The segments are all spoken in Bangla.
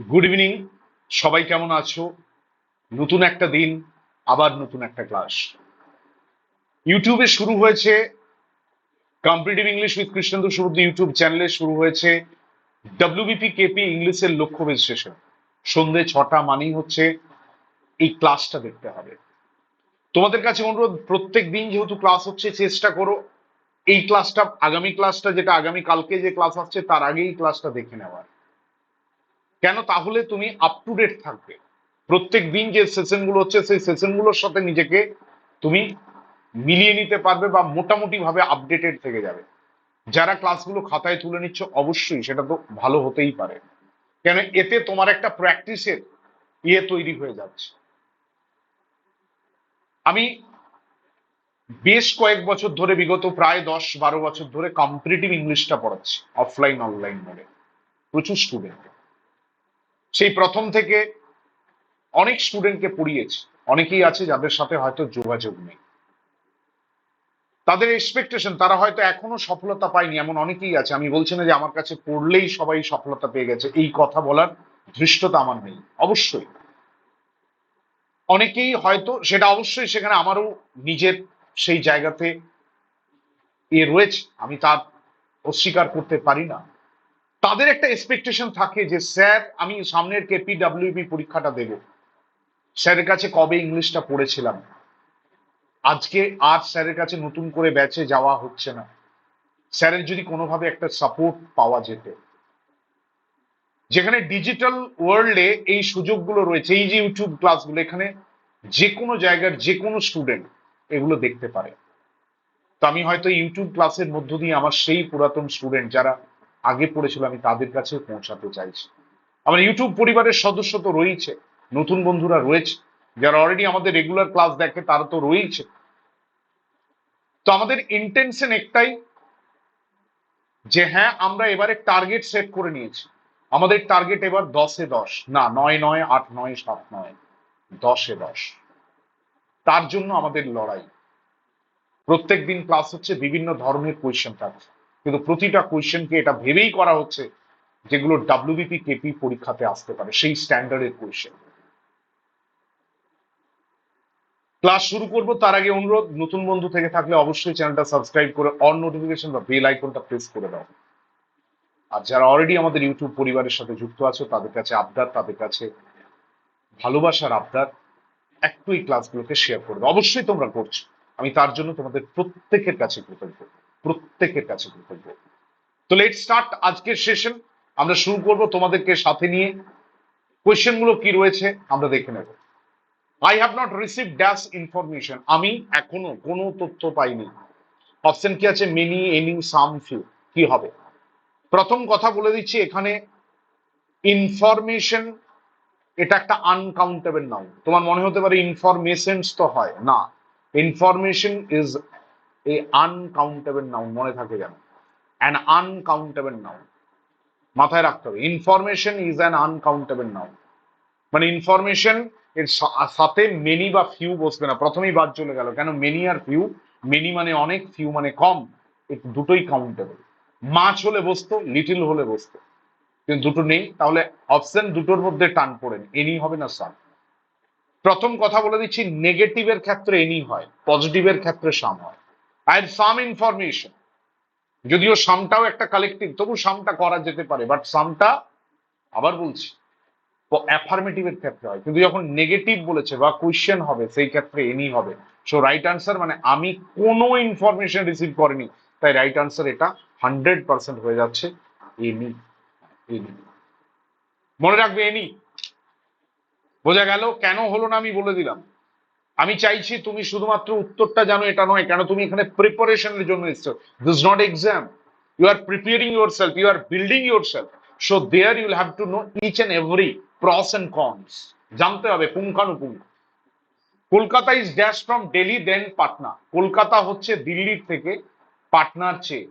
গুড ইভিনিং সবাই কেমন আছো? নতুন একটা দিন, আবার নতুন একটা ক্লাস ইউটিউবে শুরু হয়েছে competitive English with Krishnendu Subuddha YouTube চ্যানেলে শুরু হয়েছে ডাব্লিউবিপি কেপি ইংলিশের লক্ষ্য রেজিস্ট্রেশন সন্ধে ছটা মানেই হচ্ছে এই ক্লাসটা দেখতে হবে। তোমাদের কাছে অনুরোধ, প্রত্যেক দিন যেহেতু ক্লাস হচ্ছে, চেষ্টা করো। এই ক্লাসটা আগামী ক্লাসটা যেটা আগামী কালকে যে ক্লাস আসছে, তার আগেই ক্লাসটা দেখে নেওয়ার। কেন তাহলে তুমি আপ টু ডেট থাকবে? প্রত্যেক দিন যে সেশনগুলো হচ্ছে, সেই সেশনগুলোর সাথে নিজেকে তুমি মিলিয়ে নিতে পারবে বা মোটামুটি ভাবে আপডেটেড থেকে যাবে। যারা ক্লাসগুলো খাতায় তুলে নিচ্ছ, অবশ্যই সেটা তো ভালো হতেই পারে। কেন এতে তোমার একটা প্র্যাকটিসের ইয়ে তৈরি হয়ে যাচ্ছে। আমি বেশ কয়েক বছর ধরে, বিগত প্রায় দশ বারো বছর ধরে কম্পিটিটিভ ইংলিশটা পড়াচ্ছি অফলাইন অনলাইন মোডে প্রচুর স্টুডেন্ট সেই প্রথম থেকে অনেক স্টুডেন্টকে পড়িয়েছি। অনেকেই আছে যাদের সাথে হয়তো যোগাযোগ নেই। তাদের এক্সপেকটেশন তারা হয়তো এখনও সফলতা পায়নি, এমন অনেকেই আছে। আমি বলছি না যে আমার কাছে পড়লেই সবাই সফলতা পেয়ে গেছে। এই কথা বলার ধৃষ্টতা আমার নেই, অবশ্যই। অনেকেই হয়তো, সেটা অবশ্যই সেখানে আমারও নিজের সেই জায়গাতে এ রয়েছে। আমি তার অস্বীকার করতে পারি না। তাদের একটা এক্সপেকটেশন থাকে যে, স্যার, আমি সামনের কেপি ডাব্লিউপি পরীক্ষাটা দেব। স্যারের কাছে কবে ইংলিশটা পড়েছিলাম? আজকে আর স্যারের কাছে নতুন করে ব্যাচে যাওয়া হচ্ছে না। স্যারের যদি কোনোভাবে একটা সাপোর্ট পাওয়া যেত। যেখানে ডিজিটাল ওয়ার্ল্ডে এই সুযোগগুলো রয়েছে, এই যে ইউটিউব ক্লাসগুলো এখানে যে কোনো জায়গার যে কোনো স্টুডেন্ট এগুলো দেখতে পারে। তো আমি হয়তো ইউটিউব ক্লাসের মধ্য দিয়ে আমার সেই পুরাতন স্টুডেন্ট যারা আগে পড়েছিল আমি তাদের কাছে পৌঁছাতে চাইছি। আমার ইউটিউব পরিবারের সদস্য তো রয়েছে, নতুন বন্ধুরা রয়েছে। যারা অলরেডি আমাদের রেগুলার ক্লাস দেখে, তারা তো রয়েছে। তো আমাদের ইন্টেনশন একটাই যে হ্যাঁ আমরা এবারে টার্গেট সেট করে নিয়েছি। আমাদের টার্গেট এবার দশে দশ। না, নয় নয়, আট, নয়, সাত, নয়, দশে দশ। তার জন্য আমাদের লড়াই। প্রত্যেক দিন ক্লাস হচ্ছে বিভিন্ন ধরনের কোয়েশ্চেন থাকছে। কিন্তু প্রতিটা কোয়েশ্চেনকে এটা ভেবেই করা হচ্ছে যেগুলো ডাব্লিউবিপি কেপি পরীক্ষাতে আসতে পারে, সেই স্ট্যান্ডার্ডের কোয়েশ্চেন ক্লাস শুরু করব, তার আগে অনুরোধ, নতুন বন্ধু থেকে থাকলে অবশ্যই চ্যানেলটা সাবস্ক্রাইব করে অন নোটিফিকেশন বা বেল আইকনটা প্রেস করে দাও। আর যারা অলরেডি আমাদের ইউটিউব পরিবারের সাথে যুক্ত আছো, তাদের কাছে আবদার, তাদের কাছে ভালোবাসার আবদার, একটু এই ক্লাসগুলোকে শেয়ার করে দাও। অবশ্যই তোমরা করছ। আমি তার জন্য তোমাদের প্রত্যেকের কাছে কৃতজ্ঞ। প্রত্যেকের কাছে কৃতজ্ঞ। তো লেট স্টার্ট আজকের সেশন আমরা শুরু করব তোমাদেরকে সাথে নিয়ে। কোয়েশ্চেনগুলো কি রয়েছে, আমরা দেখে নেব। I have not receive dash information আমি এখনও কোনো তথ্য পাইনি। অপশন কি আছে? মেনি এনি সাম ফিউ কি হবে? প্রথম কথা বলে দিচ্ছি এখানে ইনফরমেশন এটা একটা আনকাউন্টেবল নাউন তোমার মনে হতে পারে ইনফরমেশনস তো হয়। না। Information is a uncountable noun মনে থাকে যেন। অ্যান আনকাউন্টেবল নাউন মাথায় রাখতে হবে। Information is an uncountable noun মানে ইনফরমেশন এর সাথে মেনি বা ফিউ বসবে না। প্রথমেই বাদ চলে গেল। কেন? মেনি আর ফিউ মেনি মানে অনেক ফিউ মানে কম। এই দুটোই কাউন্টেবল মাছ হলে বসতো লিটিল হলে বসতো। কিন্তু দুটো নেই। তাহলে অপশন দুটোর মধ্যে টান পড়েন এনি হবে না সাম প্রথম কথা বলে দিচ্ছি নেগেটিভের ক্ষেত্রে এনি হয়। পজিটিভের ক্ষেত্রে সাম হয়। আই সাম ইনফরমেশন যদিও সামটাও একটা কালেকটিভ তবু সামটা করা যেতে পারে বাট সামটা আবার বলছি। অ্যাফার্মেটিভের ক্ষেত্রে হয়। কিন্তু যখন নেগেটিভ বলেছে বা কোয়েশ্চেন হবে, সেই ক্ষেত্রে এনি হবে। সো রাইট আনসার মানে আমি কোনো ইনফরমেশন রিসিভ করিনি, তাই রাইট আনসার এটা হান্ড্রেড পার্সেন্ট হয়ে যাচ্ছে এনি এনি মনে রাখবে এনি বোঝা গেল? কেন হলো না আমি বলে দিলাম। আমি চাইছি তুমি শুধুমাত্র উত্তরটা জানো, এটা নয়, কেন তুমি এখানে প্রিপারেশনের জন্য এসছো। This not exam you are preparing yourself you are building yourself so there you'll have to know each and every pros and cons জানতে হবে, পুঙ্খানুপুঙ্খ। Kolkata is dash from Delhi then Patna Kolkata হচ্ছে দিল্লির থেকে পাটনার চেয়ে।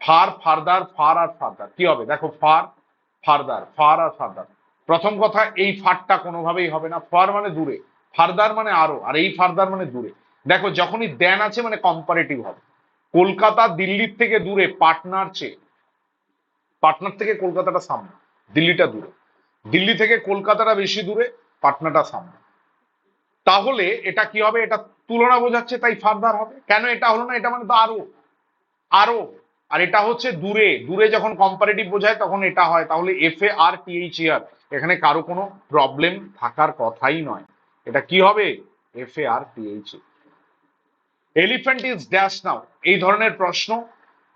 ফার ফারদার ফার আর ফারদার কি হবে? দেখো ফার ফারদার ফার আর ফারদার প্রথম কথা, এই ফারটা কোনোভাবেই হবে না। ফার মানে দূরে। ফারদার মানে আরও, আর এই ফারদার মানে দূরে। দেখো, যখনই দেন আছে মানে কম্পারেটিভ হবে। কলকাতা দিল্লির থেকে দূরে, পাটনার চেয়ে। পাটনার থেকে কলকাতাটা সামনে, দিল্লিটা দূরে। দিল্লি থেকে কলকাতাটা বেশি দূরে, পাটনাটা সামনে। তাহলে এটা কি হবে? এটা তুলনা বোঝাচ্ছে, তাই ফার্দার হবে। কেন এটা হলো না? এটা মানে তো আরও আরও। আর এটা হচ্ছে দূরে। দূরে যখন কম্পারেটিভ বোঝায়, তখন এটা হয়। তাহলে F A R T H এখানে কারও কোনো প্রবলেম থাকার কথাই নয়। এটা কি হবে? F A R T H elephant is dash now এই ধরনের প্রশ্ন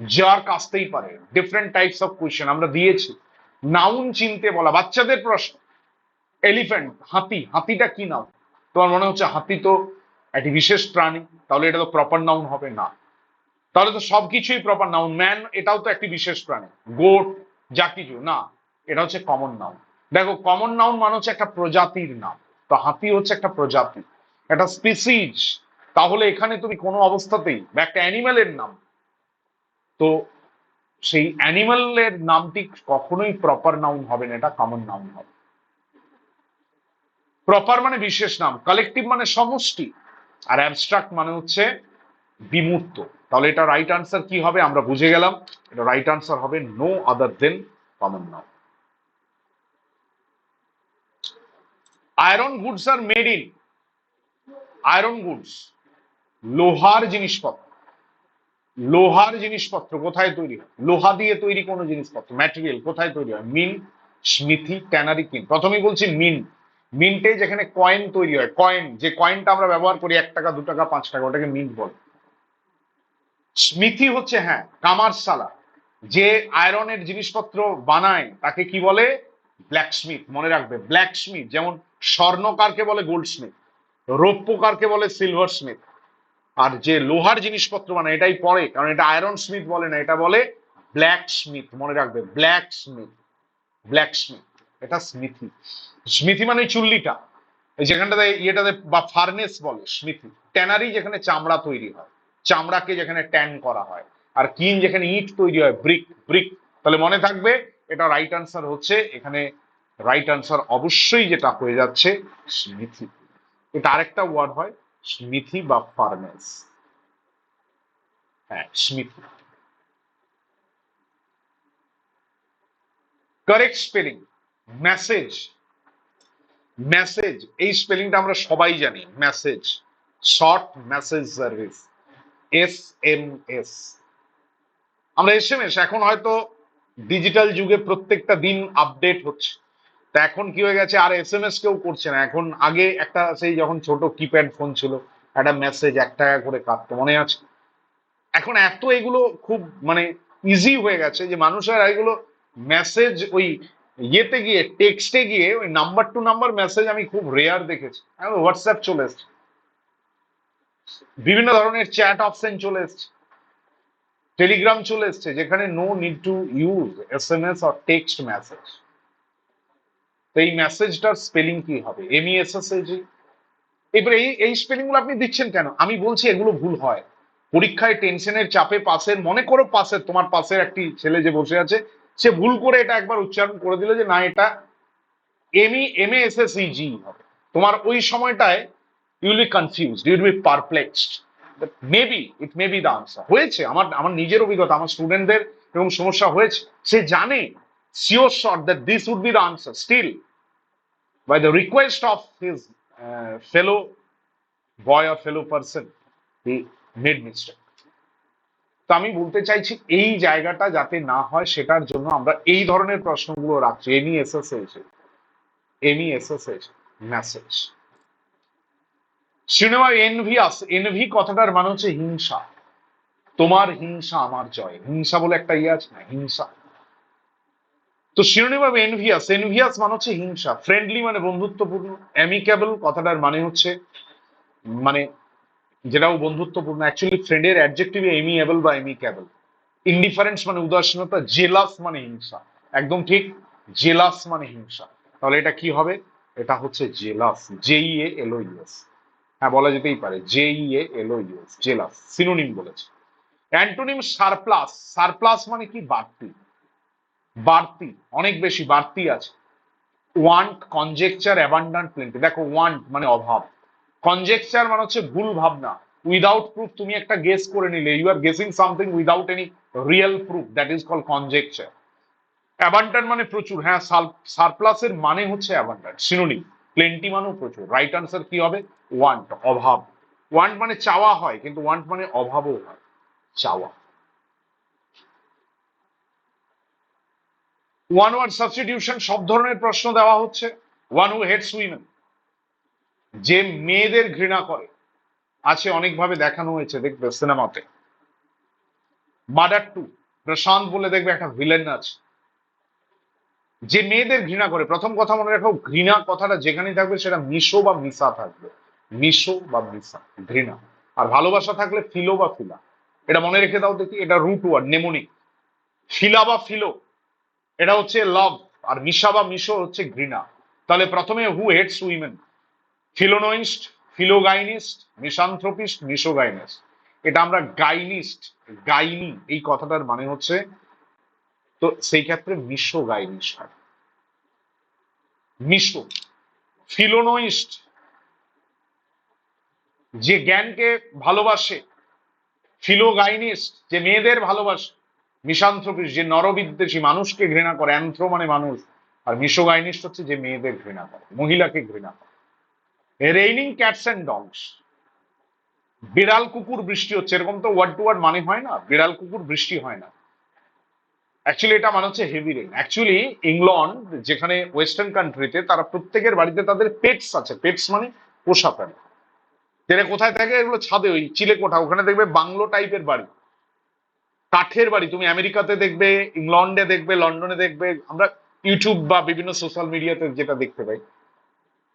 যার আসতেই পারে। ডিফারেন্ট টাইপস অফ কোয়েশ্চেন আমরা দিয়েছি। নাউন চিনতে বলা, বাচ্চাদের প্রশ্ন। এলিফ্যান্ট হাতি, হাতিটা কি নাও তোমার মনে হচ্ছে হাতি তো একটি বিশেষ প্রাণী, তাহলে এটা তো প্রপার নাউন হবে না। তাহলে তো সবকিছুই প্রপার নাউন ম্যান এটাও তো একটি বিশেষ প্রাণী। গোট যা কিছু। না, এটা হচ্ছে কমন নাউন দেখো কমন নাউন মানে হচ্ছে একটা প্রজাতির নাম। তো হাতি হচ্ছে একটা প্রজাতি, একটা স্পিসিজ তাহলে এখানে তুমি কোনো অবস্থাতেই, বা একটা অ্যানিম্যালের নাম, তো সেই অ্যানিম্যালের নামটি কখনোই প্রপার নাউন হবে না, এটা কমন নাউন হবে। প্রপার মানে বিশেষ নাম কালেকটিভ মানে সমষ্টি, আর অ্যাবস্ট্রাক্ট মানে হচ্ছে বিমূর্ত। তাহলে এটা রাইট আনসার কি হবে? আমরা বুঝে গেলাম, এটা রাইট আনসার হবে no other than common noun iron goods are made in iron goods লোহার জিনিসপত্র। লোহার জিনিসপত্র কোথায় তৈরি হয়? লোহা দিয়ে তৈরি কোনো জিনিসপত্র ম্যাটেরিয়াল কোথায় তৈরি হয়? মিন স্মিথি ট্যানারি কিন প্রথমেই বলছি মিন মিন্টে যেখানে কয়েন তৈরি হয় কয়েন যে কয়েনটা আমরা ব্যবহার করি এক টাকা, দু টাকা, পাঁচ টাকা, ওটাকে মিন্ট বলে। স্মিথি হচ্ছে হ্যাঁ কামারশালা। যে আয়রনের জিনিসপত্র বানায়, তাকে কি বলে? ব্ল্যাক স্মিথ মনে রাখবে ব্ল্যাক স্মিথ যেমন স্বর্ণকারকে বলে গোল্ড স্মিথ রৌপ্যকারকে বলে সিলভার স্মিথ আর যে লোহার জিনিসপত্র মানে এটাই পরে, কারণ এটা আয়রন স্মিথ বলে না, এটা বলে ব্ল্যাক স্মিথ মনে রাখবে ব্ল্যাক স্মিথ ব্ল্যাক স্মিথ এটা স্মিথি স্মিথি মানে চুল্লিটা যেখানটাতে, ইয়েটাতে বা ফার্নেস বলে স্মিথি ট্যানারি যেখানে চামড়া তৈরি হয়, চামড়াকে যেখানে ট্যান করা হয়, আর কিন যেখানে ইট তৈরি হয় ব্রিক ব্রিক তাহলে মনে থাকবে এটা রাইট আনসার হচ্ছে, এখানে রাইট আনসার অবশ্যই যেটা হয়ে যাচ্ছে স্মিথি এটা আরেকটা ওয়ার্ড হয় স্মিথি বা ফার্নেস হ্যাঁ smithy correct spelling message message এই স্পেলিংটা আমরা সবাই জানি message short message service S M S আমরা এস এম এস এখন হয়তো ডিজিটাল যুগে প্রত্যেকটা দিন আপডেট হচ্ছে। তা এখন কি হয়ে গেছে? আর এস এম এস কেউ করছে না। এখন আগে একটা সেই যখন ছোট কিপ্যাড ফোন ছিল, একটা মেসেজ এক টাকা করে কাটতো, মনে আছে? এখন এত এগুলো খুব মানে ইজি হয়ে গেছে যে মানুষের এগুলো মেসেজ ওই ইয়েতে গিয়ে টেক্সটে গিয়ে, ওই নাম্বার টু নাম্বার মেসেজ আমি খুব রেয়ার দেখেছি। হোয়াটসঅ্যাপ চলে এসছে। বিভিন্ন ধরনের চ্যাট অপশন চলে এসছে। টেলিগ্রাম চলে এসছে, যেখানে no need to use S M S or text message তো এই মেসেজটার স্পেলিং কি হবে? M S S A G এবার এই এই স্পেলিংগুলো আপনি দিচ্ছেন কেন? আমি বলছি এগুলো ভুল হয়। পরীক্ষায় টেনশনের চাপে পাশের, মনে করো পাশের, তোমার পাশের একটি ছেলে যে বসে আছে, সে ভুল করে এটা একবার উচ্চারণ করে দিল যে না, এটা M E M S S G হবে। তোমার ওই সময়টায় you'll be confused you'll be perplexed maybe it may be the answer হয়েছে, আমার আমার নিজের অভিজ্ঞতা, আমার স্টুডেন্টদের এরকম সমস্যা হয়েছে। সে জানে sure shot that this would be the answer still by the request of his fellow boy or fellow person he made mistake তো আমি বলতে চাইছি, এই জায়গাটা যাতে না হয়, সেটার জন্য আমরা এই ধরনের প্রশ্নগুলো রাখছি। এমই এসএস হয়েছে এমই এসএস হয়েছে message synonym envious, envy কথাটার মানে হচ্ছে হিংসা। তোমার হিংসা আমার জয়। হিংসা বলে একটা ইয়ে আছে না, হিংসা। তো শিরোনিভাবে এনভিয়াস এনভিয়াস মানে হচ্ছে হিংসা। ফ্রেন্ডলি মানে বন্ধুত্বপূর্ণ। অ্যামিকেবল কথাটার মানে হচ্ছে মানে যেটাও বন্ধুত্বপূর্ণ। অ্যাকচুয়ালি ফ্রেন্ডের অ্যাডজেক্টিভ এমিএবল বা এমিকেবল ইনডিফারেন্স মানে উদাসীনতা জেলাস মানে হিংসা। একদম ঠিক? জেলাস মানে হিংসা। তাহলে এটা কি হবে? এটা হচ্ছে jealous J E A L O U S হ্যাঁ বলা যেতেই পারে J E A L O U S jealous synonym বলেছে। অ্যান্টোনিম সারপ্লাস সারপ্লাস মানে কি? বাড়তি। বাড়তি, অনেক বেশি বাড়তি আছে। ওয়ান্ট কনজেকচার অ্যাবান্ডান্ট প্লেন্টি দেখো ওয়ান্ট মানে অভাব। কনজেকচার মানে হচ্ছে ভুল ভাবনা। উইদাউট প্রুফ তুমি একটা গেস করে নিলে। You are guessing something without any real proof that is call conjecture abundant মানে প্রচুর। হ্যাঁ সারপ্লাসের মানে হচ্ছে অ্যাবান্ডান্ট সিনোনিম প্লেন্টি মানেও প্রচুর। রাইট আনসার কি হবে? ওয়ান্ট অভাব। ওয়ান্ট মানে চাওয়া হয়, কিন্তু ওয়ান্ট মানে অভাবও হয়। চাওয়া। ওয়ান ওয়ার্ড সাবস্টিটিউশন সব ধরনের প্রশ্ন দেওয়া হচ্ছে। ওয়ান হু হেডস উইমেন যে মেয়েদের ঘৃণা করে। আছে অনেকভাবে দেখানো হয়েছে, দেখবে, সিনেমাতে। মার্ডার টু প্রশান্ত বলে দেখবে একটা ভিলেন আছে। যে মেয়েদের ঘৃণা করে, প্রথম কথা মনে রাখো, ঘৃণা কথাটা যেখানেই থাকবে সেটা মিশো বা মিশা থাকবে। মিশো বা মিশা ঘৃণা। আর ভালোবাসা থাকলে ফিলো বা ফিলা। এটা মনে রেখে দাও দেখি, এটা রুট ওয়ার্ড নেমোনিক ফিলা বা ফিলো, এটা হচ্ছে লাভ আর মিশা বা মিশো হচ্ছে ঘৃণা। তাহলে প্রথমে হু হেডস উইমেন ফিলোনোইস্ট ফিলোগাইনিস্ট মিশান্থ্রোপিস্ট মিশোগাইনিস্ট এটা আমরা গাইনিস্ট, গাইনি, এই কথাটার মানে হচ্ছে তো সেই ক্ষেত্রে মিশো গাইনিস্ট হয়। মিশো ফিলোনোইস্ট, যে জ্ঞানকে ভালোবাসে, ফিলোগাইনিস্ট, যে মেয়েদের ভালোবাসে, মিশান্থ্রোপিস্ট, যে নরবিদ্বেষী মানুষকে ঘৃণা করে অ্যান্থ্রো মানে মানুষ, আর মিশোগাইনিস্ট হচ্ছে যে মেয়েদের ঘৃণা করে, মহিলাকে ঘৃণা করে। রেইনিং ক্যাটস অ্যান্ড ডগস বিড়াল কুকুর বৃষ্টি হচ্ছে, এরকম তো ওয়ার্ড টু ওয়ার্ড মানে হয় না, বিড়াল কুকুর বৃষ্টি হয় না। অ্যাকচুয়ালি এটা মানে হচ্ছে হেভি রেন অ্যাকচুয়ালি ইংল্যান্ড যেখানে ওয়েস্টার্ন কান্ট্রিতে তারা প্রত্যেকের বাড়িতে তাদের পেটস আছে। পেটস মানে পোষা প্রাণী। যেটা কোথায় থাকে? এগুলো ছাদে, ওই চিলে কোঠা। ওখানে দেখবে বাংলো টাইপের বাড়ি। কাঠের বাড়ি। তুমি আমেরিকাতে দেখবে ইংল্যান্ডে দেখবে লন্ডনে দেখবে। আমরা ইউটিউব বা বিভিন্ন সোশ্যাল মিডিয়াতে যেটা দেখতে পাই।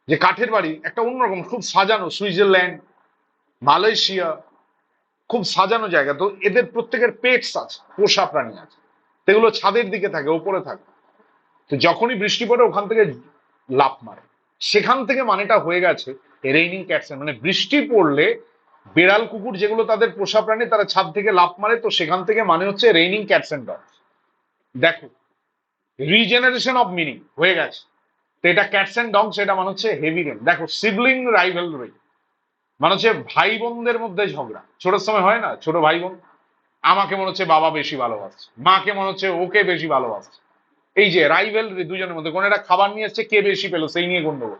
যে কাঠের বাড়ি একটা অন্যরকম, খুব সাজানো। সুইজারল্যান্ড মালয়েশিয়া খুব সাজানো জায়গা। তো এদের প্রত্যেকের পেটস আছে, পোষা প্রাণী আছে। তো এগুলো ছাদের দিকে থাকে উপরে থাকে। তো যখনই বৃষ্টি পড়ে, ওখান থেকে লাফ মারে। সেখান থেকে মানেটা হয়ে গেছে রেইনিং ক্যাটস মানে বৃষ্টি পড়লে বেড়াল, কুকুর যেগুলো তাদের পোষা প্রাণী, তারা ছাদ থেকে লাফ মারে। তো সেখান থেকে মানে হচ্ছে রেইনিং ক্যাটস অ্যান্ড ডগস দেখো রিজেনারেশন অফ মিনিং হয়ে গেছে। তো এটা ক্যাটস অ্যান্ড ডগস এটা মানে হচ্ছে হেভি রেন দেখো সিবলিং রাইভেলরি মানে হচ্ছে ভাই বোনদের মধ্যে ঝগড়া। ছোটোর সময় হয় না? ছোট ভাই বোন আমাকে মনে হচ্ছে বাবা বেশি ভালোবাসছে। মাকে মনে হচ্ছে ওকে বেশি ভালোবাসছে। এই যে রাইভেল দুজনের মধ্যে কোন একটা খাবার নিয়ে এসছে, কে বেশি পেল, সেই নিয়ে গন্ডগোল।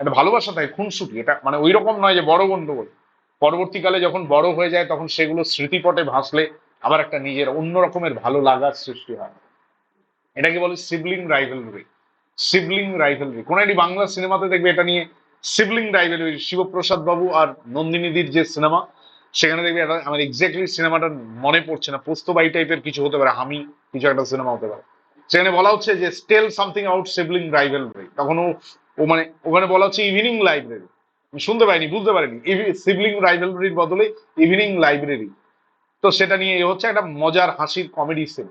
একটা ভালোবাসা থাকে খুনসুটি। এটা মানে ওই রকম নয় যে বড় গন্ডগোল। পরবর্তীকালে যখন বড় হয়ে যায়, তখন সেগুলো স্মৃতিপটে ভাসলে আবার একটা নিজের অন্য রকমের ভালো লাগার সৃষ্টি হয়। এটাকে বলে সিবলিং রাইভেলরি সিবলিং রাইভেলরি কোন একটি বাংলা সিনেমাতে দেখবে এটা নিয়ে সিবলিং রাইভেলরি শিবপ্রসাদ বাবু আর নন্দিনীদির যে সিনেমা সেখানে দেখবে এটা আমার এক্স্যাক্টলি সিনেমাটা মনে পড়ছে না। পোস্তবাই টাইপের কিছু হতে পারে আমি কিছু একটা সিনেমা হতে পারে। সেখানে বলা হচ্ছে যে stale something out sibling rivalry তখন ও মানে ওখানে বলা হচ্ছে ইভিনিং লাইব্রেরি শুনতে পাইনি, বুঝতে পারিনি। সিবলিং রাইভেলরির বদলে ইভিনিং লাইব্রেরি তো সেটা নিয়ে হচ্ছে একটা মজার হাসির কমেডি সিন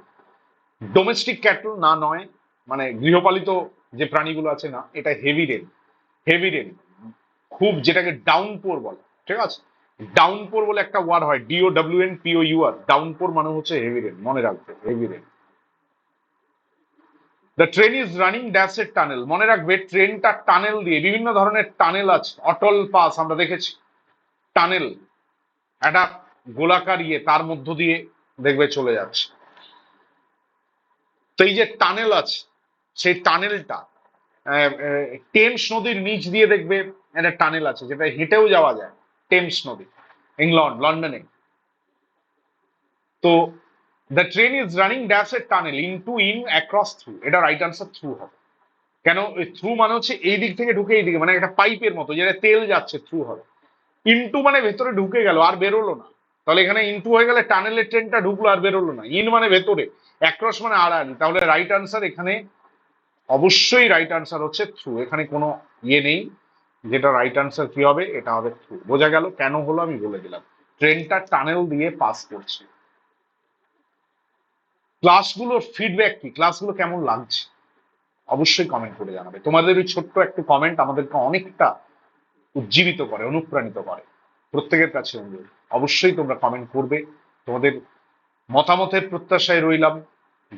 ডোমেস্টিক ক্যাটল না নয় মানে গৃহপালিত যে প্রাণীগুলো আছে না, এটা হেভি রেন হেভি রেন খুব যেটাকে ডাউনপোর বলে, ঠিক আছে? ডাউনপোর বলে একটা ওয়ার্ড হয় D O W N P O U R downpour মানে হচ্ছে হেভি রেন মনে রাখবে heavy rain the train is running ড্যাশের টানেল মনে রাখবে ট্রেনটা টানেল দিয়ে, বিভিন্ন ধরনের টানেল আছে, অটল পাস আমরা দেখেছি টানেল একটা গোলাকার ইয়ে তার মধ্য দিয়ে দেখবে চলে যাচ্ছে। তো এই যে টানেল আছে, সেই টানেলটা টেমস নদীর নিচ দিয়ে দেখবে একটা টানেল আছে, যেটা হেঁটেও যাওয়া যায়। টেমস নদী ইংল্যান্ড লন্ডনে তো the train is running dash a tunnel into in across through এটা রাইট আনসার থ্রু হবে। কেন? থ্রু মানে হচ্ছে এই দিক থেকে ঢুকে এই দিকে মানে একটা পাইপের মতো, যেটা তেল যাচ্ছে থ্রু হবে। ইনটু মানে ভেতরে ঢুকে গেল, আর বেরোলো না। তাহলে এখানে ইনটু হয়ে গেলে টানেলের ট্রেনটা ঢুকলো আর বেরোলো না। ইন মানে ভেতরে অ্যাক্রস মানে আড়াল তাহলে রাইট আনসার এখানে অবশ্যই রাইট আনসার হচ্ছে থ্রু এখানে কোনো ইয়ে নেই। যেটা রাইট আনসার কি হবে, এটা হবে থ্রু বোঝা গেল কেন হলো আমি বলে দিলাম। ট্রেনটা টানেল দিয়ে পাস করছে। ক্লাসগুলোর ফিডব্যাক কি? ক্লাসগুলো কেমন লাগছে? অবশ্যই কমেন্ট করে জানাবে। তোমাদের ওই ছোট্ট একটু কমেন্ট আমাদেরকে অনেকটা উজ্জীবিত করে, অনুপ্রাণিত করে। প্রত্যেকের কাছে অনুরোধ। অবশ্যই তোমরা কমেন্ট করবে। তোমাদের মতামতের প্রত্যাশায় রইলাম।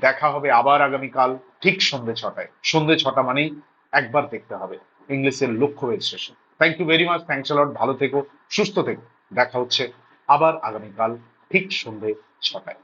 দেখা হবে আবার আগামীকাল ঠিক সন্ধে ছটায়। সন্ধে ছটা মানেই একবার দেখতে হবে। ইংলিশের লক্ষ্য registration thank you very much thanks lot ভালো থেকো, সুস্থ থেকো। দেখা হচ্ছে আবার আগামীকাল, ঠিক সন্ধে ছটায়।